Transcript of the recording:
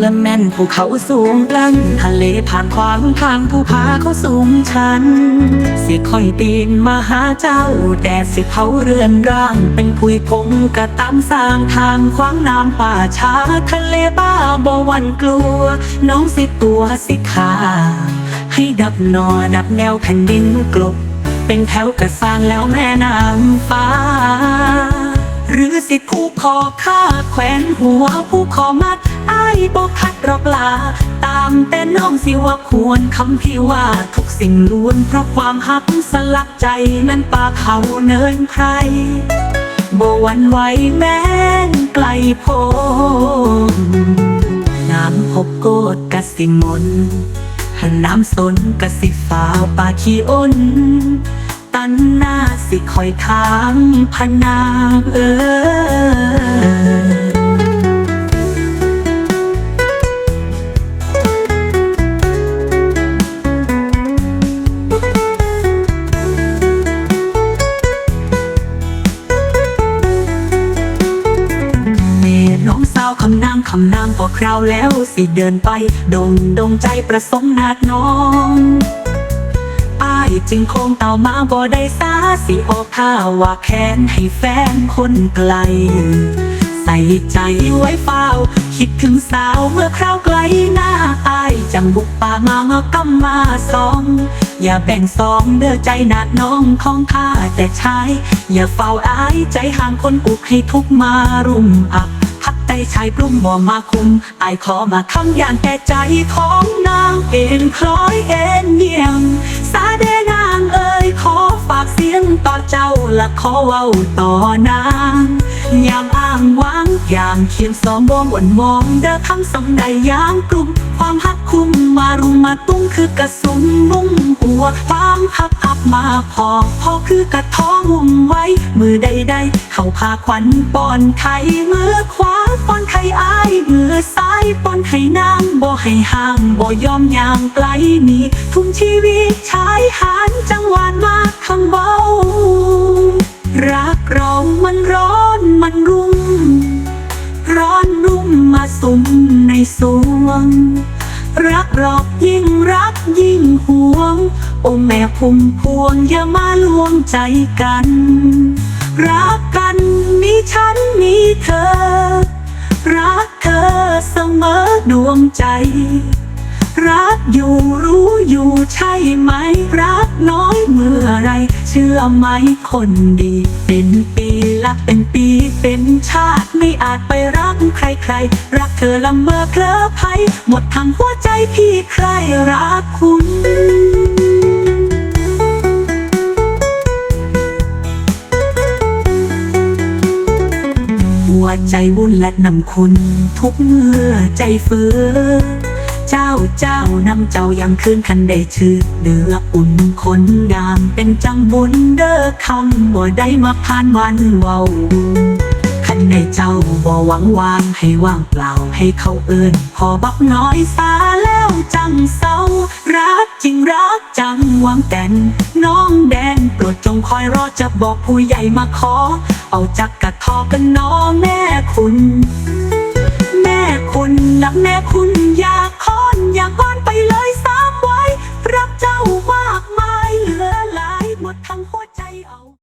และแม่นภูเขาสูงลังทะเลผ่านความทางภูผาเขาสูงชัน สิค่อยปีนมาหาเจ้าแดดสิเผาเรือนร่าง เป็นผุยพงกระตามสร้างทางขวางน้ำป่าช้า ทะเลบ้าบ่หวันกลัว น้องสิตัวสิขาให้ดับนอดับแนวแผ่นดินกลบ เป็นแถวกระสร้างแล้วแม่น้ำฟ้าหรือสิผู้คอข้าแขวนหัวผู้คอมัด อ้ายบอกคัดรอกลา ตามแต่น้องสิว่าควรคำพี่ว่าทุกสิ่งล้วนเพราะความหักสลักใจนั้นป่าเขาเนินใครบ่วันไหวแม้นไกลโพนน้ำพบโกดกสิมนหันน้ำสนกะสิฟ้าวปาขี้อ้น ตันหน้าสิคอยทางพนางเออ คำนางคำพอคราวแล้วสิเดินไปดงดงใจประสมนาดน้องอ้ายจึงคงเต่ามาบ่ได้สาสิออกท่าว่าแค้นให้แฟนคนไกล ใส่ใจไว้เฝ้า คิดถึงสาวเมื่อคราวไกลหน้าอายจังบุกป่ามามากำมาสอง อย่าแบ่งสองเด้อใจนาดน้องของข้าแต่ชาย อย่าเฝ้าอายใจห่างคนอุกให้ทุกมารุมอับ พักใจชายปลุ่มมอมาคุมอายขอมาคำย่างแต่ใจของนางเอ็นคล้อยเอ็นเงียง สาเดนางเอ่ยขอฝากเสียงต่อเจ้าและขอเว้าต่อนางยามอ้างว้างอย่างเขียนสองบงวนมองเด้อคำสองใดยางกลุ่มความหัก คุ้มมารุมมาตุ้งคือกระสุนมุ่งหัวความหักอับมาพอพอคือกระท้องหุ่มไว้ มือใดๆ เขาพาควันปอนไข่มือขวาปอนไข่อายมือซ้ายปอนไข่นางบ่ให้ห่างบ่ยอมย่างไกลนี้ทุ่มชีวิตชายหานจังหวานมากคำเบารักเรามันร้อนมันรุ่มร้อนรุ่มมาสุมในสวง รักหรอกยิ่งรักยิ่งห่วง โอ้แม่พุ่มพวงอย่ามาลวงใจกัน รักกันมีฉันมีเธอ รักเธอเสมอดวงใจ รักอยู่รู้อยู่ใช่ไหม รักน้อยเมื่อไร เชื่อไหมคนดี เป็นปีละเป็นปี เป็นชาติไม่อาจไปรักใครๆรักเธอละเมอเคลอภัย หมดทั้งหัวใจพี่ใครรักคุณหัวใจวุ่นและนำคุณ ทุกเมื่อใจฟื้นเจ้าเจ้านำเจ้ายังคืนคันได้ชื่อเดืออุ่นคนงามเป็นจังบุญเด้อคำบ่ได้มาผ่านวันเว้า คันในเจ้าบ่หวังวางให้ว่างเปล่าให้เขาเอิ้นพอบักน้อยสาแล้วจังเศร้า รักจริงรักจังหวังแต่นน้องแดนโปรดจงคอยรอจะบอกผู้ใหญ่มาขอ เอาจักกระทอกันน้องแม่คุณ แม่คุณนักแม่คุณยา